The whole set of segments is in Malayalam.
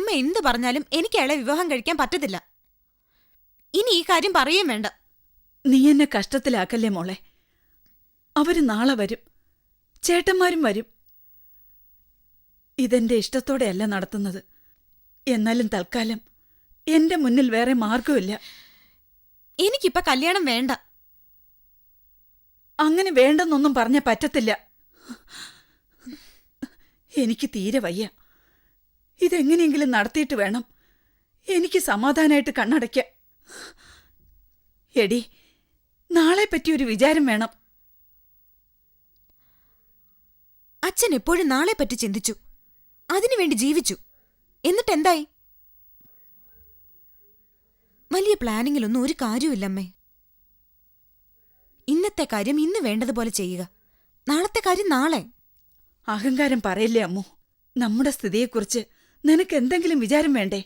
അമ്മ എന്ത് പറഞ്ഞാലും എനിക്ക് അയാളെ വിവാഹം കഴിക്കാൻ പറ്റത്തില്ല. ഇനി ഈ കാര്യം പറയുകയും വേണ്ട. നീ എന്നെ കഷ്ടത്തിലാക്കല്ലേ മോളെ? അവർ നാളെ വരും. ചേട്ടന്മാരും വരും. ഇതെന്റെ ഇഷ്ടത്തോടെയല്ല നടത്തുന്നത്. എന്നാലും തൽക്കാലം എന്റെ മുന്നിൽ വേറെ മാർഗമില്ല എനിക്കിപ്പ കല്യാണം വേണ്ട. അങ്ങനെ വേണ്ടെന്നൊന്നും പറഞ്ഞ പറ്റത്തില്ല. എനിക്ക് തീരെ വയ്യ. ഇതെങ്ങനെയെങ്കിലും നടത്തിയിട്ട് വേണം. എനിക്ക് സമാധാനമായിട്ട് കണ്ണടയ്ക്കാൻ. എടി നാളെ പറ്റി ഒരു വിചാരം വേണം. അച്ഛൻ എപ്പോഴും നാളെ പറ്റി ചിന്തിച്ചു. അതിനുവേണ്ടി ജീവിച്ചു. എന്നിട്ട് എന്തായി? വലിയ പ്ലാനിങ്ങിലൊന്നും ഒരു കാര്യമില്ലമ്മേ ഇന്നത്തെ കാര്യം ഇന്ന് വേണ്ടതുപോലെ ചെയ്യുക. നാളത്തെ കാര്യം നാളെ. അഹങ്കാരം പറയില്ലേ അമ്മു? നമ്മുടെ സ്ഥിതിയെക്കുറിച്ച് നിനക്ക് എന്തെങ്കിലും വിചാരം വേണ്ടേ?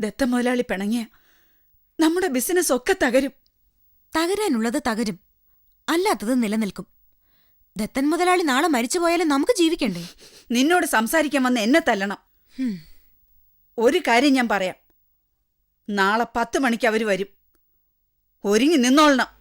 ദത്ത മുതലാളി പിണങ്ങിയ നമ്മുടെ ബിസിനസ് ഒക്കെ തകരും. തകരാനുള്ളത് തകരും. അല്ലാത്തത് നിലനിൽക്കും. ദത്തൻ മുതലാളി നാളെ മരിച്ചുപോയാലും നമുക്ക് ജീവിക്കണ്ടേ? നിന്നോട് സംസാരിക്കാൻ വന്ന് എന്നെ തല്ലണം. ഒരു കാര്യം ഞാൻ പറയാം. നാളെ പത്ത് മണിക്ക് അവർ വരും. ഒരുങ്ങി നിന്നോളണം.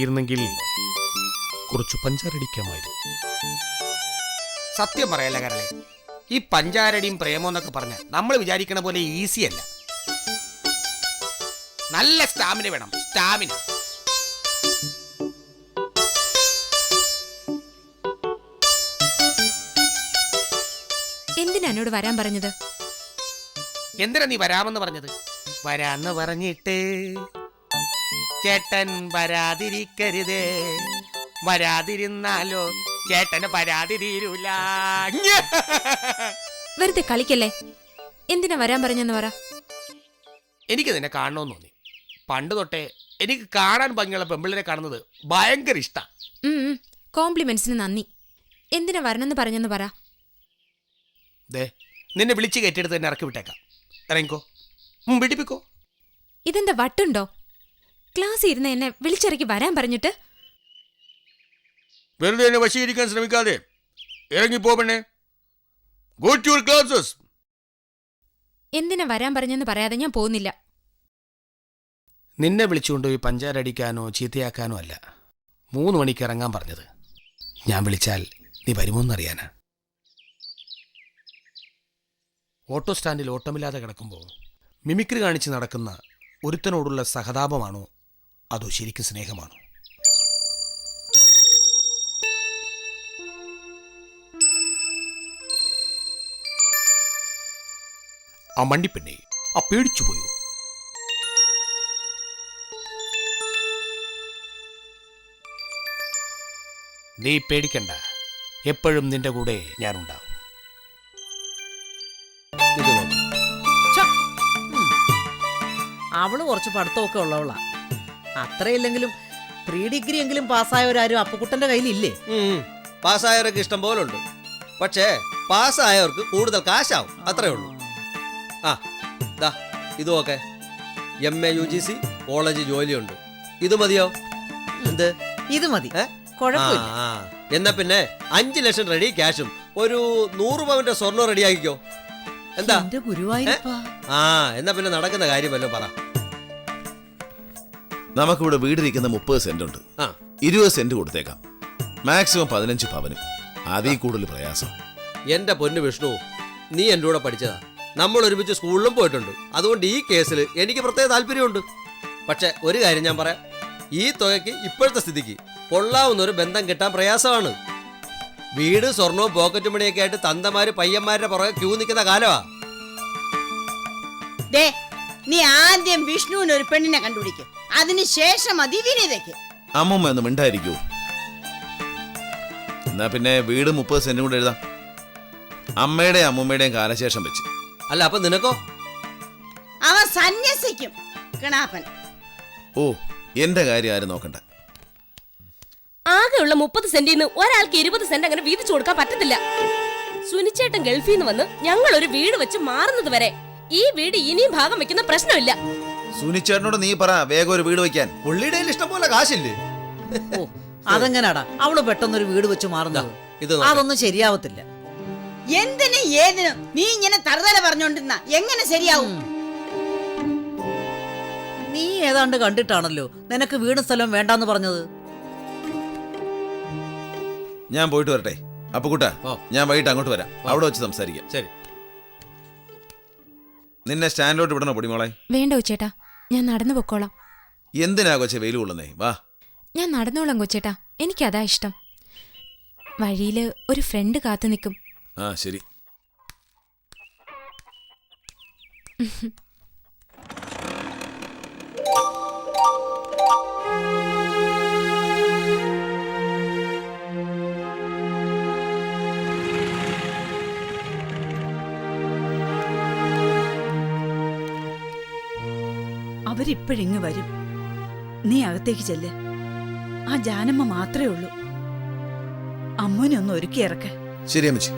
ഇടവഴി കിട്ടിയിരുന്നെങ്കിൽ കുറച്ച് പഞ്ചാരടിക്കാമായിരുന്നു. സത്യം പറയല്ല കരളെ ഈ പഞ്ചാരടിയും പ്രേമോ എന്നൊക്കെ പറഞ്ഞ നമ്മൾ വിചാരിക്കണ പോലെ ഈസി അല്ല. നല്ല സ്റ്റാമിന വേണം സ്റ്റാമിന എന്തിനാ എന്നോട് വരാൻ പറഞ്ഞത്? എന്തിനാ നീ വരാമെന്ന് പറഞ്ഞത്? വരാന്ന് പറഞ്ഞിട്ട്. ചേട്ടൻ വരാതിരിക്കരുതേ. വരാതിരുന്നാലോ ചേട്ടന് പരാതി തീരൂല വെറുതെ കളിക്കല്ലേ? എന്തിനാ വരാൻ പറഞ്ഞെന്ന് പറ. എനിക്ക് നിന്നെ കാണണമെന്ന് തോന്നി. പണ്ട് തൊട്ടേ എനിക്ക് കാണാൻ ഭംഗിയുള്ള പെമ്പിളിനെ കാണുന്നത് ഭയങ്കര ഇഷ്ടാ. കോംപ്ലിമെന്റ്സിന് നന്ദി. എന്തിനാ വരണമെന്ന് പറഞ്ഞെന്ന് പറ. ദേ നിന്നെ വിളിച്ചു കയറ്റിയെടുത്ത് തന്നെ ഇറക്കി വിട്ടേക്കാം. ഇറങ്ങിക്കോ. ഇതെന്താ വട്ടുണ്ടോ? ക്ലാസ് ഇരുന്ന് എന്നെ വിളിച്ചിറക്കി വരാൻ പറഞ്ഞിട്ട്? വെറുതെ എന്നെ വശീകരിക്കാൻ ശ്രമിക്കാതെ. ഇറങ്ങിപ്പോ പെണ്ണെ. ഗോ ടു യുവർ ക്ലാസസ് എന്തിനാ വരാൻ പറഞ്ഞെന്ന് പറയാതെ ഞാൻ പോകുന്നില്ല. നിന്നെ വിളിച്ചുകൊണ്ട് വിളിച്ചുകൊണ്ടുപോയി പഞ്ചാരടിക്കാനോ ചീത്തയാക്കാനോ അല്ല. മൂന്ന് മണിക്ക് ഇറങ്ങാൻ പറഞ്ഞത്. ഞാൻ വിളിച്ചാൽ നീ വരുമോന്നറിയാനാ. ഓട്ടോ സ്റ്റാൻഡിൽ ഓട്ടമില്ലാതെ കിടക്കുമ്പോൾ മിമിക്രി കാണിച്ച് നടക്കുന്ന ഒരുത്തനോടുള്ള സഹതാപമാണോ അതോ ശരിക്കും സ്നേഹമാണോ? ആ മണ്ടിപ്പെണ്ണി ആ പേടിച്ചു പോയോ? നീ പേടിക്കണ്ട. എപ്പോഴും നിന്റെ കൂടെ ഞാനുണ്ടാവും. അവൾ കുറച്ച് പഠിത്തമൊക്കെ ഉള്ളവളാ. അത്രയില്ലെങ്കിലും പ്രീ ഡിഗ്രി എങ്കിലും പാസ്സായവരാരും അപ്പുക്കുട്ടന്റെ കയ്യിലില്ലേ. പാസ്സായവരൊക്കെ ഇഷ്ടം പോലെ ഉണ്ട് പക്ഷേ പാസ്സായവർക്ക് കൂടുതൽ കാശാവും. അത്രേ ഉള്ളൂ. ആ ദാ ഇതുമൊക്കെ. M A U G C college ജോലിയുണ്ട്. ഇത് മതിയോ? എന്ത്? ഇത് മതി? ആ, കുഴപ്പമില്ല. ആ. എന്നാ പിന്നെ അഞ്ചു ലക്ഷം റെഡി ക്യാഷും ഒരു നൂറ് പവന്റെ സ്വർണം റെഡി ആക്കിക്കോ. എന്താ? എന്റെ ഗുരുവായൂരപ്പാ. ആ എന്നാ പിന്നെ നടക്കുന്ന കാര്യമല്ലോ പറ. നമുക്കിവിടെ വീടിരിക്കുന്ന മുപ്പത് സെന്റ് ഉണ്ട് ആ. ഇരുപത് സെന്റ് കൊടുത്തേക്കാം. മാക്സിമം പതിനഞ്ച് ഭവനും അതിൽ കൂടുതൽ പ്രയാസം. എന്റെ പൊന്നു വിഷ്ണു നീ എന്റെ കൂടെ പഠിച്ചതാ. നമ്മൾ ഒരുമിച്ച് സ്കൂളിലും പോയിട്ടുണ്ട്. അതുകൊണ്ട് ഈ കേസിൽ എനിക്ക് പ്രത്യേക താല്പര്യമുണ്ട്. പക്ഷെ ഒരു കാര്യം ഞാൻ പറയാം. ഈ തുകയ്ക്ക് ഇപ്പോഴത്തെ സ്ഥിതിക്ക് കൊള്ളാവുന്ന ഒരു ബന്ധം കിട്ടാൻ പ്രയാസമാണ്. വീട് സ്വർണവും പോക്കറ്റ് മണിയൊക്കെ ആയിട്ട് തന്തമാര് പയ്യന്മാരുടെ പുറകെ ക്യൂ നിൽക്കുന്ന കാലമാ. ദേ നീ ആദ്യം വിഷ്ണുവിന് ഒരു പെണ്ണിനെ കണ്ടുപിടിക്കും. അതിനുശേഷം മതി വിനീതയ്ക്ക്. അമ്മമ്മ ഒന്ന് മിണ്ടായിരിക്കൂ. എന്നാ പിന്നെ വീട് മുപ്പത് സെന്റും കൂടെ എഴുതാം. അമ്മയുടെയും അമ്മൂമ്മയുടെയും കാലശേഷം വെച്ച്. അല്ല അപ്പൊ നിനക്കോ? അവൻ സന്യസിക്കും കിണാപ്പൻ. ഓ എന്റെ കാര്യം ആരും നോക്കണ്ട. ആകെയുള്ള മുപ്പത് സെന്റിൽ നിന്ന് ഒരാൾക്ക് ഇരുപത് സെന്റ് അങ്ങനെ വീതിച്ചു കൊടുക്കാൻ പറ്റത്തില്ല. സുനിച്ചേട്ടൻ ഗൾഫിൽ നിന്ന് വന്ന് ഞങ്ങൾ ഒരു വീട് വെച്ച് മാറുന്നത് വരെ ഈ വീട് ഇനിയും ഭാഗം വെക്കുന്ന പ്രശ്നമില്ല. സുനിച്ചേട്ടനോട് നീ പറ വേഗം ഒരു വീട് വെക്കാൻ പുള്ളിയുടെ ഇഷ്ടം പോലെ കാശില്ലേ? ഓ അതെങ്ങനാടാ? അവൾ പെട്ടെന്നൊരു വീട് വെച്ച് മാറുന്നത്. ഇത് നോക്ക്. അതൊന്നും ശരിയാവത്തില്ല. എന്തിനും ഏതിനും നീ ഇങ്ങനെ തറുതല പറഞ്ഞോണ്ടിരുന്ന? എങ്ങനെ ശരിയാവും? നീ ഏതാണ്ട് കണ്ടിട്ടാണല്ലോ നിനക്ക് വീട് സ്ഥലം വേണ്ടാന്ന് പറഞ്ഞത്. ഞാൻ പോയിട്ട് വരട്ടെ. അപ്പൊ ഓ. ഞാൻ വൈകിട്ട് അങ്ങോട്ട് വരാം. അവിടെ വെച്ച് സംസാരിക്കാം. ശരി. നിന്നെ സ്റ്റാൻഡിലോട്ട് വിടണോ പൊടിമോളെ? വേണ്ട കൊച്ചേട്ടാ ഞാൻ നടന്നു പൊക്കോളാം. എന്തിനാ കൊച്ചെ വെയിൽ കൊള്ളുന്നേ? വാ. ഞാൻ നടന്നോളാം കൊച്ചേട്ടാ. എനിക്കതാ ഇഷ്ടം. വഴിയിൽ ഒരു ഫ്രണ്ട് കാത്തു നിൽക്കും. ആ ശരി. അവരിപ്പോഴിങ്ങ് വരും? നീ അകത്തേക്ക് ചെല്ല്. ആ ജാനമ്മ മാത്രമേ ഉള്ളൂ. അമ്മുവിനെ ഒന്ന് ഒരുക്കി ഇറക്ക. ശരി അമ്മച്ചി.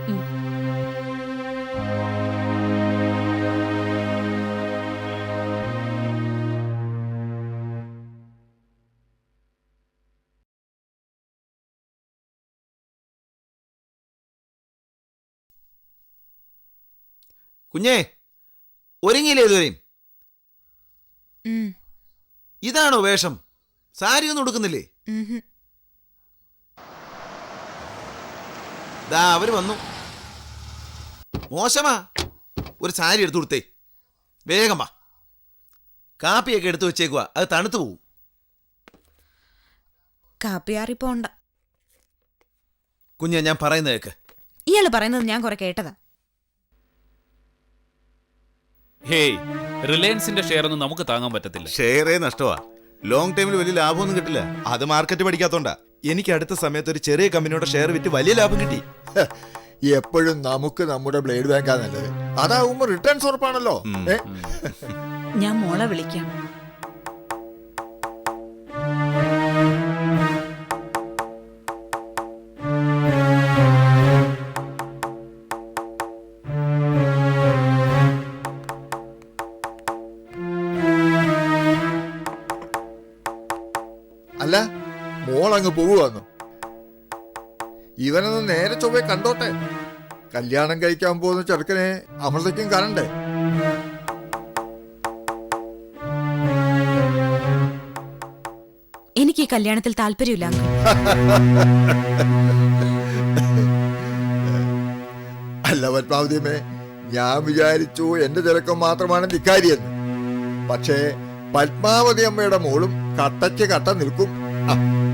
കുഞ്ഞേ ഒരുങ്ങിയില്ലേ ഇതുവരെയും? ഇതാണോ വേഷം? സാരി ഒന്നും ഉടുക്കുന്നില്ലേ? ദാ അവർ വന്നു. മോശമാ. ഒരു സാരി എടുത്തു കൊടുത്തേ വേഗം വാ. കാപ്പിയൊക്കെ എടുത്തു വെച്ചേക്കുവാ. അത് തണുത്തു പോവും. കാപ്പിയാറി പോണ്ട. കുഞ്ഞ ഞാൻ പറയുന്നത് കേക്ക്. ഇയാൾ പറയുന്നത് ഞാൻ കുറെ കേട്ടതാ. ഹേയ് റിലയൻസിന്റെ ഷെയർ ഒന്നും നമുക്ക് താങ്ങാൻ പറ്റത്തില്ല. ഷെയറേ നഷ്ടമാ ലോങ് ടൈമിൽ വലിയ ലാഭമൊന്നും കിട്ടില്ല. അത് മാർക്കറ്റ് പഠിക്കാത്തോണ്ടാ എനിക്ക് അടുത്ത സമയത്ത് ഒരു ചെറിയ കമ്പനിയുടെ ഷെയർ വിറ്റ് വലിയ ലാഭം കിട്ടി. എപ്പോഴും നമുക്ക് നമ്മുടെ ബ്ലേഡ് ബാങ്കാ നല്ലത്. അതാവുമ്പോ റിട്ടേൺസ് ഉറപ്പാണല്ലോ. ഞാൻ മോളെ വിളിക്കാം. കല്യാണം കഴിക്കാൻ പോകുന്ന ചെറുക്കനെ അമൃതയ്ക്കും കാണണ്ടേ? എനിക്ക് ഈ കല്യാണത്തിൽ താല്പര്യമില്ല അല്ല പത്മാവതിയമ്മേ ഞാൻ വിചാരിച്ചു എന്റെ ചെറുക്കം മാത്രമാണ് ധിക്കാരിയെന്ന് പക്ഷേ പത്മാവതി അമ്മയുടെ മോളും കട്ടയ്ക്ക് കട്ട നിൽക്കും.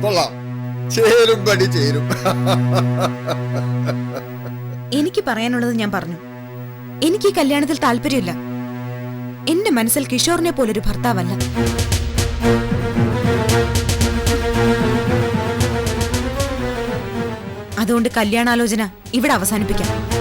കൊള്ളാം. ചേരും പടി ചേരും. എനിക്ക് പറയാനുള്ളത് ഞാൻ പറഞ്ഞു. എനിക്ക് ഈ കല്യാണത്തിൽ താല്പര്യമില്ല. എന്റെ മനസ്സിൽ കിഷോറിനെ പോലൊരു ഭർത്താവല്ല. അതുകൊണ്ട് കല്യാണാലോചന ഇവിടെ അവസാനിപ്പിക്കാം.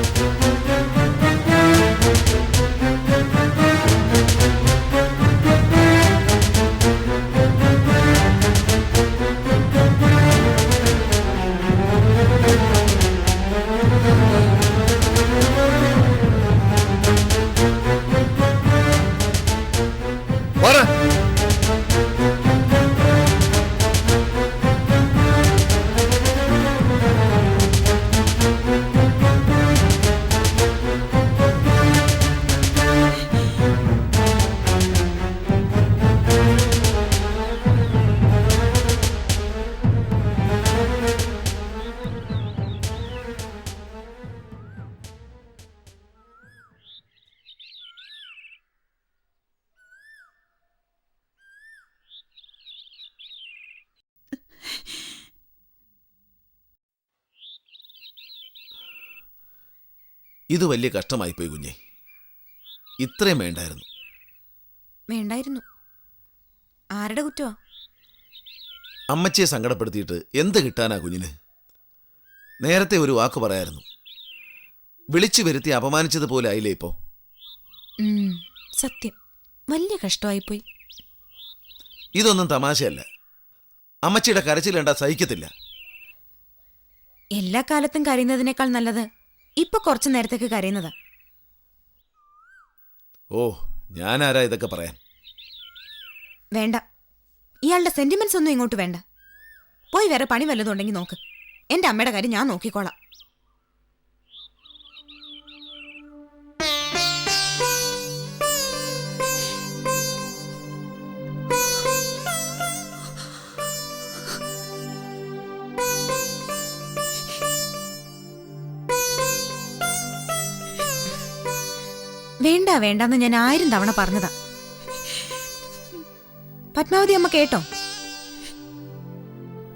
ഇത് വലിയ കഷ്ടമായിപ്പോയി കുഞ്ഞെ. ഇത്രയും വേണ്ടായിരുന്നു. വേണ്ടായിരുന്നു. ആരുടെ കുറ്റോ അമ്മച്ചിയെ സങ്കടപ്പെടുത്തിയിട്ട് എന്ത് കിട്ടാനാ കുഞ്ഞിന്? നേരത്തെ ഒരു വാക്ക് പറയായിരുന്നു. വിളിച്ചു വരുത്തി അപമാനിച്ചതുപോലെ ആയില്ലേ ഇപ്പോ? സത്യം. വലിയ കഷ്ടമായിപ്പോയി ഇതൊന്നും തമാശയല്ല. അമ്മച്ചിയുടെ കരച്ചിൽ കണ്ടാ സഹിക്കത്തില്ല. എല്ലാ കാലത്തും കരയുന്നതിനേക്കാൾ നല്ലത് ഇപ്പൊ കുറച്ചു നേരത്തേക്ക് കരയുന്നതാ. ഓ ഞാനാരാ ഇതൊക്കെ പറയാൻ? വേണ്ട. ഇയാളുടെ സെന്റിമെന്റ്സ് ഒന്നും ഇങ്ങോട്ട് വേണ്ട. പോയി വേറെ പണി വല്ലതുണ്ടെങ്കിൽ നോക്ക്. എന്റെ അമ്മയുടെ കാര്യം ഞാൻ നോക്കിക്കോളാം. വേണ്ട വേണ്ടെന്ന് ഞാൻ ആയിരം തവണ പറഞ്ഞതാ. പത്മാവതി അമ്മ കേട്ടോ?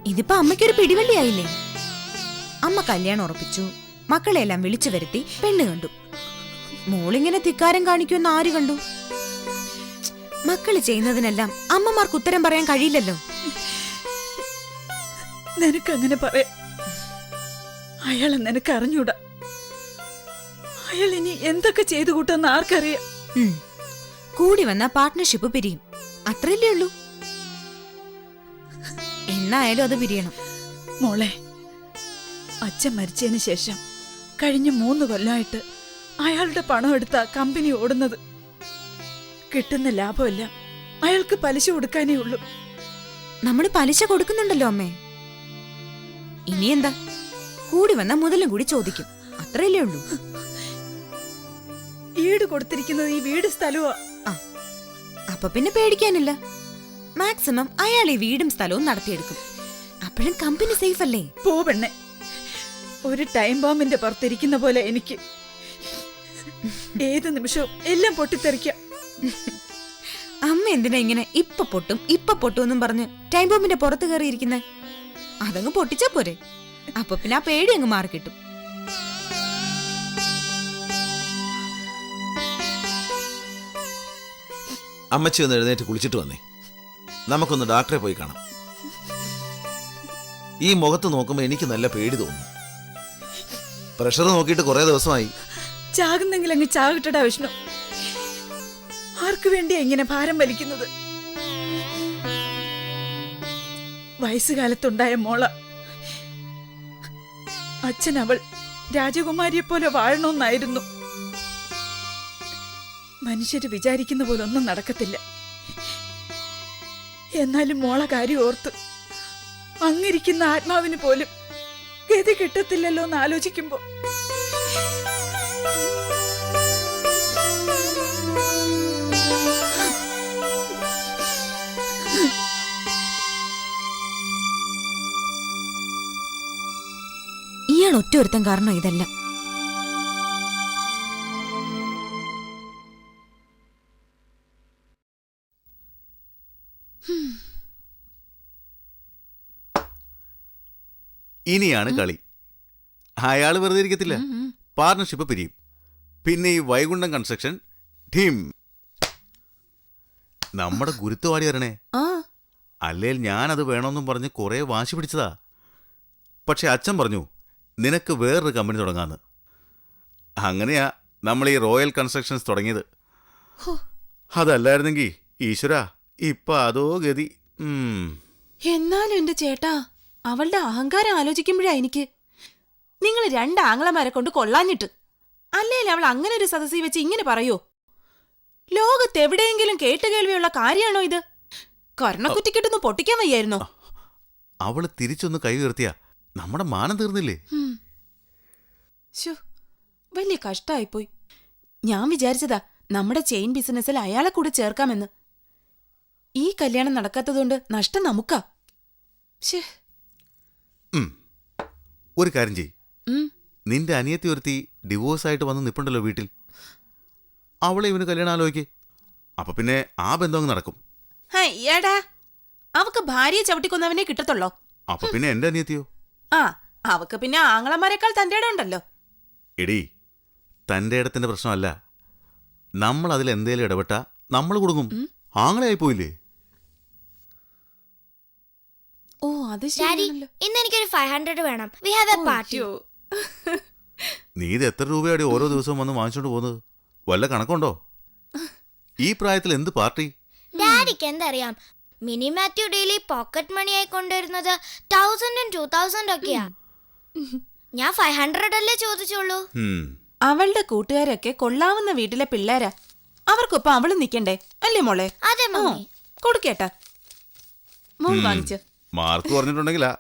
ഇതിപ്പോ അമ്മയ്ക്കൊരു പിടിവള്ളിയായില്ലേ? അമ്മ കല്യാണം ഉറപ്പിച്ചു. മക്കളെല്ലാം വിളിച്ചു വരുത്തി പെണ്ണ് കണ്ടു. മോളിങ്ങനെ തിക്കാരം കാണിക്കുമെന്ന് ആര് കണ്ടു? മക്കൾ ചെയ്യുന്നതിനെല്ലാം അമ്മമാർക്ക് ഉത്തരം പറയാൻ കഴിയില്ലല്ലോ. നിനക്കങ്ങനെ പറയാം. അയാളെ നിനക്ക് അറിഞ്ഞൂടാ അയാൾ ഇനി എന്തൊക്കെ ചെയ്തു കൂട്ടെന്ന് ആർക്കറിയാം? കൂടി വന്ന പാർട്ട്ണർഷിപ്പ് പിരിയും. അത്രയല്ലേ ഉള്ളൂ. എന്നായാലും അത് പിരിയണം. മോളെ അച്ഛൻ മരിച്ചതിന് ശേഷം കഴിഞ്ഞ മൂന്ന് കൊല്ലമായിട്ട് അയാളുടെ പണം എടുത്ത കമ്പനി ഓടുന്നത്. കിട്ടുന്ന ലാഭമെല്ലാം അയാൾക്ക് പലിശ കൊടുക്കാനേ ഉള്ളൂ. നമ്മൾ പലിശ കൊടുക്കുന്നുണ്ടല്ലോ അമ്മേ. ഇനി എന്താ കൂടി വന്ന മുതലും കൂടി ചോദിക്കും. അത്രയല്ലേ ഉള്ളൂ. ഈട് കൊടുത്തിരിക്കുന്നത് ഈ വീട് സ്ഥലവുമാ അപ്പൊ പിന്നെ പേടിക്കാനില്ല. മാക്സിമം അയാൾ ഈ വീടും സ്ഥലവും നടത്തിയെടുക്കും. അപ്പോഴും കമ്പനി സേഫ് അല്ലേ? പോ പെണ്ണെ. ഒരു ടൈം ബോംബിന്റെ പുറത്തിരിക്കുന്ന പോലെ എനിക്ക്. ഏത് നിമിഷവും എല്ലാം പൊട്ടിത്തെറിക്കാം. അമ്മ എന്തിനാ ഇങ്ങനെ ഇപ്പൊ പൊട്ടും ഇപ്പൊ പൊട്ടും എന്നും പറഞ്ഞ് ടൈം ബോംബിന്റെ പുറത്ത് കയറിയിരിക്കുന്നെ? അതങ്ങ് പൊട്ടിച്ചാ പോരെ. അപ്പൊ പിന്നെ ആ പേടി അങ്ങ് മാറിക്കിട്ടും. അമ്മച്ചി ഒന്ന് എഴുന്നേറ്റ് കുളിച്ചിട്ട് വന്നേ. നമുക്കൊന്ന് ഡോക്ടറെ പോയി കാണാം. ഈ മുഖത്ത് നോക്കുമ്പോൾ എനിക്ക് നല്ല പേടി തോന്നുന്നു. പ്രഷർ നോക്കിയിട്ട് കുറേ ദിവസമായി. ചാകുന്നെങ്കിൽ അങ്ങ് ചാകിട്ടടാ വിഷ്ണു. ആർക്കു വേണ്ടിയാ ഇങ്ങനെ ഭാരം വലിക്കുന്നത്? വയസ്സുകാലത്തുണ്ടായ മോള. അച്ഛൻ അവൾ രാജകുമാരിയെ പോലെ വാഴണമെന്നായിരുന്നു. മനുഷ്യര് വിചാരിക്കുന്ന പോലെ ഒന്നും നടക്കത്തില്ല. എന്നാലും മോളെ കാര്യം ഓർത്ത്. അങ്ങിരിക്കുന്ന ആത്മാവിന് പോലും ഗതി കിട്ടത്തില്ലല്ലോ എന്ന് ആലോചിക്കുമ്പോ. ഇയാൾ ഒറ്റ ഒരുത്തൻ കാരണം ഇതെല്ലാം? ഇനിയാണ് കളി. അയാൾ വെറുതെ ഇരിക്കത്തില്ല. പാർട്ണർഷിപ്പ് പിരിയും. പിന്നെ ഈ വൈകുണ്ഠം കൺസ്ട്രക്ഷൻ ടീം. നമ്മുടെ ഗുരുത്വവാടി വരണേ അല്ലേൽ ഞാനത് വേണമെന്നും പറഞ്ഞ് കുറേ വാശി പിടിച്ചതാ. പക്ഷെ അച്ഛൻ പറഞ്ഞു നിനക്ക് വേറൊരു കമ്പനി തുടങ്ങാന്ന്. അങ്ങനെയാ നമ്മൾ ഈ റോയൽ കൺസ്ട്രക്ഷൻസ് തുടങ്ങിയത്. അതല്ലായിരുന്നെങ്കിൽ ഈശ്വര ഇപ്പൊ അതോ ഗതി. എന്നാലും എന്റെ ചേട്ടാ അവളുടെ അഹങ്കാരം ആലോചിക്കുമ്പോഴാ എനിക്ക്. നിങ്ങൾ രണ്ട് ആങ്ങളമാരെ കൊണ്ട് കൊള്ളാഞ്ഞിട്ട്. അല്ലേലും അവൾ അങ്ങനെ ഒരു സദസ്സിൽ വെച്ച് ഇങ്ങനെ പറയോ? ലോകത്ത് എവിടെയെങ്കിലും കേട്ടുകേൾവിയുള്ള കാര്യമാണോ ഇത്? കർണക്കുറ്റിക്കിട്ടൊന്ന് പൊട്ടിക്കാൻ വയ്യായിരുന്നോ? അവൾ തിരിച്ചൊന്ന് കൈ ഉയർത്തിയ. നമ്മുടെ മാനം തീർന്നില്ലേ. ശോ, വലിയ കഷ്ടായിപ്പോയി. ഞാൻ വിചാരിച്ചതാ നമ്മുടെ ചെയിൻ ബിസിനസ്സിൽ അയാളെ കൂടെ ചേർക്കാമെന്ന്. ഈ കല്യാണം നടക്കാത്തതുകൊണ്ട് നഷ്ടം നമുക്കാ. ഉം. ഒരു കാര്യം ചെയ് നിന്റെ അനിയത്തി ഒരുത്തി ഡിവോഴ്സ് ആയിട്ട് വന്ന് നിപ്പുണ്ടല്ലോ വീട്ടിൽ. അവളെ ഇവന് കല്യാണം ആലോചിക്കേ. അപ്പൊ പിന്നെ ആ ബന്ധം അങ്ങ് നടക്കും. അവക്ക് ഭാര്യയെ ചവിട്ടിക്കൊന്നവനെ കിട്ടത്തുള്ളോ? അപ്പൊ പിന്നെ എന്റെ അനിയത്തിയോ? ആ അവക്ക് പിന്നെ ആങ്ങളമാരെക്കാൾ തന്റെ ഇടം ഉണ്ടല്ലോ. എടി തന്റെ ഇടത്തിന്റെ പ്രശ്നമല്ല. നമ്മൾ അതിൽ എന്തേലും ഇടപെട്ടാ നമ്മൾ കൊടുക്കും ആയി പോയില്ലേ ഓ അത് ഡാഡി ശരിയാണല്ലോ. ഇന്ന് എനിക്കൊരു ഫൈവ് ഹൺഡ്രഡ് വേണം. വി ഹാവ് എ പാർട്ടി അയ്യോ. നീ ഇത് എത്ര രൂപയാടി ഓരോ ദിവസവും വന്ന് വാങ്ങിച്ചോണ്ട് പോകുന്നത്? വല്ല കണക്കുണ്ടോ? ഈ പ്രായത്തിൽ എന്ത് പാർട്ടി? ഡാഡിക്ക് എന്തറിയാം? മിനി മാത്യു ഡെയിലി പോക്കറ്റ് മണിയായി കൊണ്ടുവരുന്നത് തൗസൻഡും ടൂ തൗസൻഡ് ഒക്കെയാ. ഞാൻ ഫൈവ് ഹൺഡ്രഡ് അല്ലേ ചോദിച്ചോളൂ ഉം. അവളുടെ കൂട്ടുകാരൊക്കെ കൊള്ളാവുന്ന വീട്ടിലെ പിള്ളേരാ. അവർക്കൊപ്പം അവൾ നിക്കണ്ടേ? അല്ലേ മോളെ? അതെ മമ്മി. കൊടുക്കേട്ടാ. മോൾ ഉം. വാങ്ങിച്ചു. മാർക്ക് പറഞ്ഞിട്ടുണ്ടെങ്കിലാ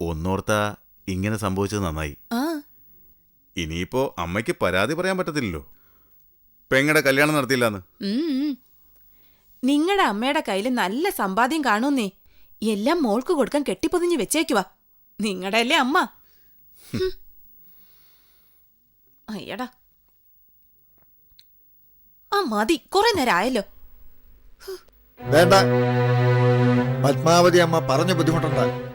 ഒന്നോർത്ത ഇങ്ങനെ സംഭവിച്ചത് നന്നായി. ഇനിയിപ്പോ അമ്മയ്ക്ക് പരാതി പറയാൻ പറ്റത്തില്ലല്ലോ. പെങ്ങടെ കല്യാണം നടത്തിയില്ലാന്ന്. നിങ്ങളുടെ അമ്മയുടെ കയ്യിൽ നല്ല സമ്പാദ്യം കാണുന്നേ. എല്ലാം മോൾക്ക് കൊടുക്കാൻ കെട്ടിപ്പൊതിഞ്ഞ് വെച്ചേക്കുവാ നിങ്ങളുടെ അല്ലേ അമ്മ. അയ്യടാ. ആ മതി. കുറെ നേരം ആയല്ലോ. വേണ്ട. പത്മാവതി അമ്മ പറഞ്ഞു ബുദ്ധിമുട്ടുണ്ട്.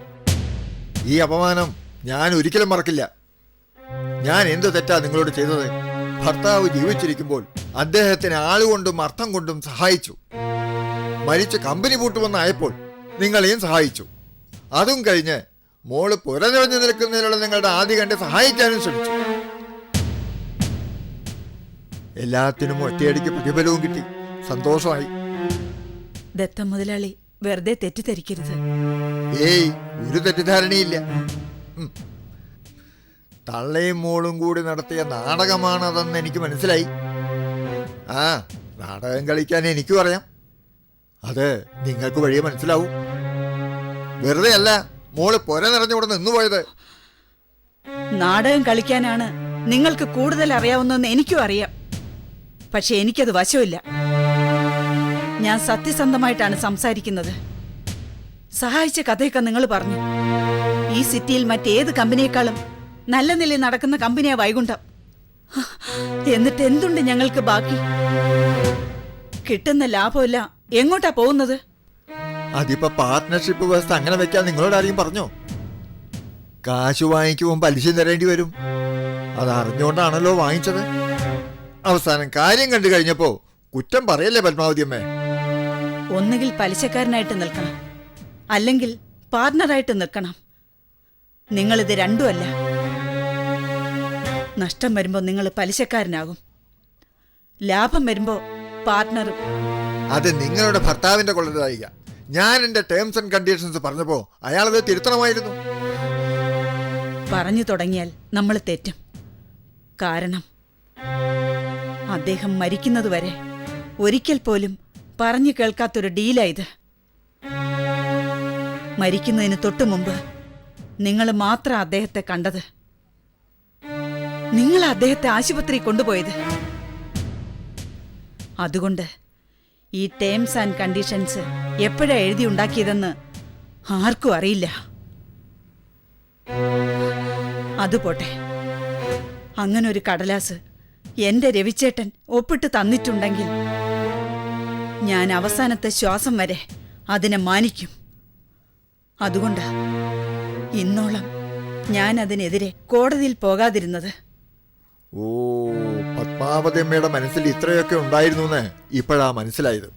ഈ അപമാനം ഞാൻ ഒരിക്കലും മറക്കില്ല. ഞാൻ എന്തു തെറ്റാ നിങ്ങളോട് ചെയ്തത്? ഭർത്താവ് ജീവിച്ചിരിക്കുമ്പോൾ അദ്ദേഹത്തിന് ആളുകൊണ്ടും അർത്ഥം കൊണ്ടും സഹായിച്ചു. മരിച്ച് കമ്പനി പൂട്ടുമെന്നായപ്പോൾ നിങ്ങളെയും സഹായിച്ചു. അതും കഴിഞ്ഞ് മോൾ പുരനിറഞ്ഞു നിൽക്കുന്നതിനുള്ള നിങ്ങളുടെ ആദ്യ കണ്ട് സഹായിക്കാനും ശ്രമിച്ചു. എല്ലാത്തിനും ഒറ്റയടിക്ക് പ്രതിഫലവും കിട്ടി. സന്തോഷമായി. ദത്ത മുതലാളി വെറുതെ തെറ്റിദ്ധരിക്കരുത്. ഏയ് ഒരു തെറ്റിദ്ധാരണയില്ല. തള്ളയും മോളും കൂടി നടത്തിയ നാടകമാണതെന്ന് എനിക്ക് മനസ്സിലായി. ആ നാടകം കളിക്കാൻ എനിക്ക് അറിയാം. അത് നിങ്ങൾക്ക് വഴിയെ മനസ്സിലാവും. വെറുതെ അല്ല മോൾ പൊര നിറഞ്ഞുകൂടെ നിന്നുപോയത്. നാടകം കളിക്കാനാണ് നിങ്ങൾക്ക് കൂടുതൽ അറിയാവുന്നതെന്ന് എനിക്കും അറിയാം. പക്ഷെ എനിക്കത് വശമില്ല. ഞാൻ സത്യസന്ധമായിട്ടാണ് സംസാരിക്കുന്നത്. സഹായിച്ച കഥയൊക്കെ നിങ്ങൾ പറഞ്ഞു. ഈ സിറ്റിയിൽ മറ്റേത് കമ്പനിയേക്കാളും നല്ല നിലയിൽ നടക്കുന്ന കമ്പനിയാ വൈകുണ്ഠം. എന്നിട്ട് എന്തുണ്ട് ഞങ്ങൾക്ക് ബാക്കി? കിട്ടുന്ന ലാഭമില്ല എങ്ങോട്ടാ പോകുന്നത്? അതിപ്പോ പാർട്ട്ണർഷിപ്പ് വ്യവസ്ഥ അങ്ങനെ വെക്കാൻ നിങ്ങളോട് ആരെയും പറഞ്ഞോ? കാശ് വാങ്ങിക്കുമ്പോൾ പലിശ തരേണ്ടി വരും. അത് അറിഞ്ഞുകൊണ്ടാണല്ലോ വാങ്ങിച്ചത്. അവസാനം കാര്യം കണ്ടു കഴിഞ്ഞപ്പോ കുറ്റം പറയല്ലേ പത്മാവതി അമ്മേ? ഒന്നുകിൽ പലിശക്കാരനായിട്ട് നിൽക്കണം അല്ലെങ്കിൽ പാർട്ണറായിട്ട് നിൽക്കണം. നിങ്ങളിത് രണ്ടുമല്ല. നഷ്ടം വരുമ്പോൾ നിങ്ങൾ പലിശക്കാരനാകും. ലാഭം വരുമ്പോൾ പാർട്ണറും. അത് നിങ്ങളുടെ ഭർത്താവിന്റെ കൊള്ളതായി ഞാൻ എന്റെ ടേംസ് ആൻഡ് കണ്ടീഷൻസ് പറഞ്ഞപ്പോ അയാളത് തിരുത്തണമായിരുന്നു. പറഞ്ഞു തുടങ്ങിയാൽ നമ്മൾ തെറ്റും. കാരണം അദ്ദേഹം മരിക്കുന്നതുവരെ ഒരിക്കൽ പോലും പറഞ്ഞു കേൾക്കാത്തൊരു ഡീലാ ഇത് മരിക്കുന്നതിന് തൊട്ടു മുമ്പ് നിങ്ങൾ മാത്രം അദ്ദേഹത്തെ കണ്ടത്. നിങ്ങൾ അദ്ദേഹത്തെ ആശുപത്രി കൊണ്ടുപോയത്. അതുകൊണ്ട് ഈ ടേംസ് ആൻഡ് കണ്ടീഷൻസ് എപ്പോഴാ എഴുതി ഉണ്ടാക്കിയതെന്ന് ആർക്കും അറിയില്ല. അതുപോട്ടെ അങ്ങനൊരു കടലാസ് എന്റെ രവിചേട്ടൻ ഒപ്പിട്ട് തന്നിട്ടുണ്ടെങ്കിൽ ഞാൻ അവസാനത്തെ ശ്വാസം വരെ അതിനെ മാനിക്കും. അതുകൊണ്ട് ഇന്നോളം ഞാൻ അതിനെതിരെ കോടതിയിൽ പോകാതിരുന്നത്. ഓ പത്മാവതിയമ്മയുടെ മനസ്സിൽ ഇത്രയൊക്കെ ഉണ്ടായിരുന്നു എന്ന് ഇപ്പോഴാ മനസ്സിലായത്.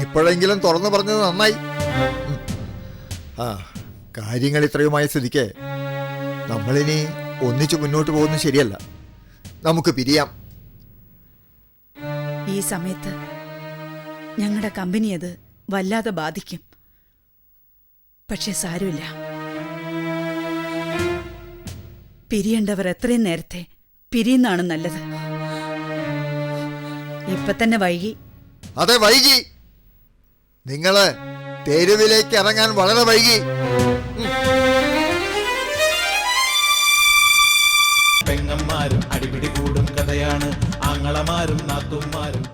ഇപ്പോഴെങ്കിലും തുറന്നു പറഞ്ഞത് നന്നായി. ആ കാര്യങ്ങൾ ഇത്രയുമായി സ്ഥിതിക്ക് നമ്മളിനി ഒന്നിച്ചു മുന്നോട്ട് പോകുന്നത് ശരിയല്ല. നമുക്ക് പിരിയാം. ഈ സമയത്ത് ഞങ്ങളുടെ കമ്പനി അത് വല്ലാതെ ബാധിക്കും. പക്ഷെ സാരമില്ല. പിരിയേണ്ടവർ എത്രയും നേരത്തെ പിരിയുന്നതാണ് നല്ലത്. ഇപ്പൊ തന്നെ വൈകി. അതെ വൈകി. നിങ്ങൾ തെരുവിലേക്ക് ഇറങ്ങാൻ വളരെ വൈകി. tomar